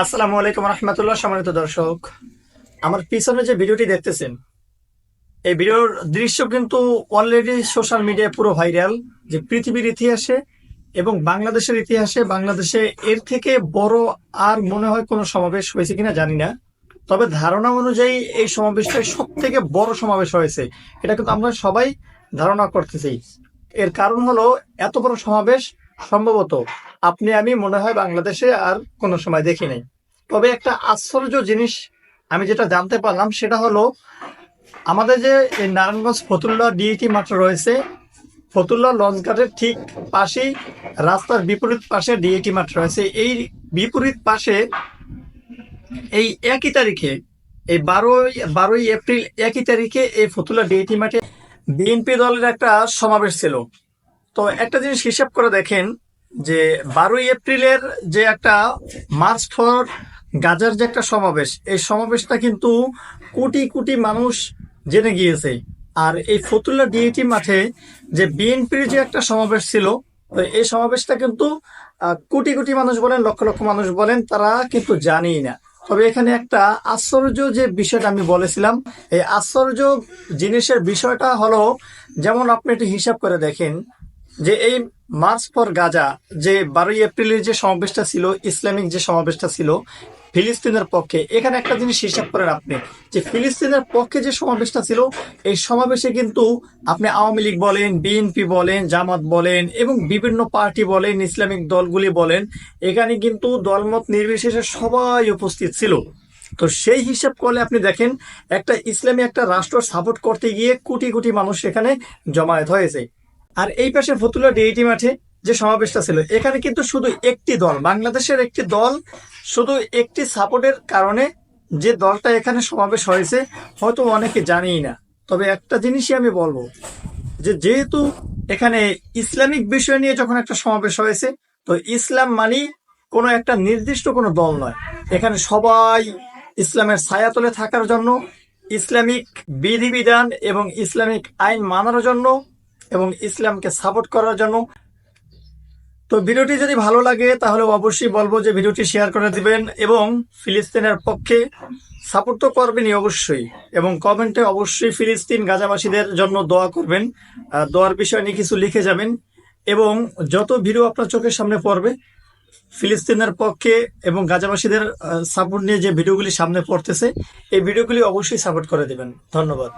আসসালামু আলাইকুম রহমতুল্লাহ, সম্মানিত দর্শক। আমার পিছনে যে ভিডিওটি দেখতেছেন, এই ভিডিওর দৃশ্য কিন্তু অলরেডি সোশ্যাল মিডিয়ায় পুরো ভাইরাল যে পৃথিবীর ইতিহাসে এবং বাংলাদেশের ইতিহাসে, বাংলাদেশে এর থেকে বড় আর মনে হয় কোনো সমাবেশ হয়েছে কিনা জানি না। তবে ধারণা অনুযায়ী এই সমাবেশটাই সব থেকে বড় সমাবেশ হয়েছে। এটা কিন্তু আমরা সবাই ধারণা করতেছি। এর কারণ হলো, এত বড় সমাবেশ সম্ভবত আপনি, আমি মনে হয় বাংলাদেশে আর কোনো সময় দেখি নাই। তবে একটা আশ্চর্য জিনিস আমি যেটা জানতে পারলাম, সেটা হলো আমাদের যে এই নারায়ণগঞ্জ ফতুল্লা ডিইটি মাঠ রয়েছে, ফতুল্লা লঞ্চ ঘাটের ঠিক পাশেই রাস্তার বিপরীত পাশে ডিএটি মাঠ রয়েছে। এই বিপরীত পাশে এই একই তারিখে, এই বারোই বারোই এপ্রিল একই তারিখে এই ফতুল্লা ডিএটি মাঠে বিএনপি দলের একটা সমাবেশ ছিল। তো একটা জিনিস হিসাব করে দেখেন যে বারোই এপ্রিলের যে একটা মার্চ ফর গাজার যে একটা সমাবেশ, এই সমাবেশটা কিন্তু কোটি কোটি মানুষ জেনে গিয়েছে। আর এই ফতুল্লা ডিএটি মাঠে যে বিএনপির যে একটা সমাবেশ ছিল, তো এই সমাবেশটা কিন্তু কোটি কোটি মানুষ বলেন, লক্ষ লক্ষ মানুষ বলেন, তারা কিন্তু জানেই না। তবে এখানে একটা আশ্চর্য যে বিষয়টা আমি বলেছিলাম, এই আশ্চর্য জিনিসের বিষয়টা হলো, যেমন আপনি একটু হিসাব করে দেখেন যে এই মার্চ ফর গাজা যে বারোই এপ্রিলের যে সমাবেশটা ছিল, ইসলামিক যে সমাবেশটা ছিল, ফিলিস্তিনের পক্ষে, এখানে একটা জিনিস হিসাব করেন আপনি, যে ফিলিস্তিনের পক্ষে যে সমাবেশটা ছিল, এই সমাবেশে কিন্তু আপনি আওয়ামী লীগ বলেন, বিএনপি বলেন, জামাত বলেন এবং বিভিন্ন পার্টি বলেন, ইসলামিক দলগুলি বলেন, এখানে কিন্তু দলমত নির্বিশেষে সবাই উপস্থিত ছিল। তো সেই হিসাব করলে আপনি দেখেন, একটা ইসলামী একটা রাষ্ট্র সাপোর্ট করতে গিয়ে কোটি কোটি মানুষ এখানে জমায়েত হয়েছে। আর এই পাশে ফতুল্লা ডিএটি মাঠে যে সমাবেশটা ছিল, এখানে কিন্তু শুধু একটি দল, বাংলাদেশের একটি দল, শুধু একটি সাপোর্টের কারণে যে দলটা এখানে সমাবেশ হয়েছে, হয়তো অনেকে জানেই না। তবে একটা জিনিসই আমি বলব, যে যেহেতু এখানে ইসলামিক বিষয় নিয়ে যখন একটা সমাবেশ হয়েছে, তো ইসলাম মানি কোনো একটা নির্দিষ্ট কোনো দল নয়। এখানে সবাই ইসলামের ছায়াতলে থাকার জন্য, ইসলামিক বিধিবিধান এবং ইসলামিক আইন মানার জন্য এবং ইসলামকে সাপোর্ট করার জন্য। তো ভিডিওটি যদি ভালো লাগে, তাহলে অবশ্যই বলব যে ভিডিওটি শেয়ার করে দিবেন এবং ফিলিস্তিনের পক্ষে সাপোর্ট তো করবেনই অবশ্যই এবং কমেন্টে অবশ্যই ফিলিস্তিন গাজাবাসীদের জন্য দোয়া করবেন। দোয়ার বিষয় নিয়ে কিছু লিখে যাবেন এবং যত ভিডিও আপনার চোখের সামনে পড়বে, ফিলিস্তিনের পক্ষে এবং গাজাবাসীদের সাপোর্ট নিয়ে যে ভিডিওগুলি সামনে পড়তেছে, এই ভিডিওগুলি অবশ্যই সাপোর্ট করে দেবেন। ধন্যবাদ।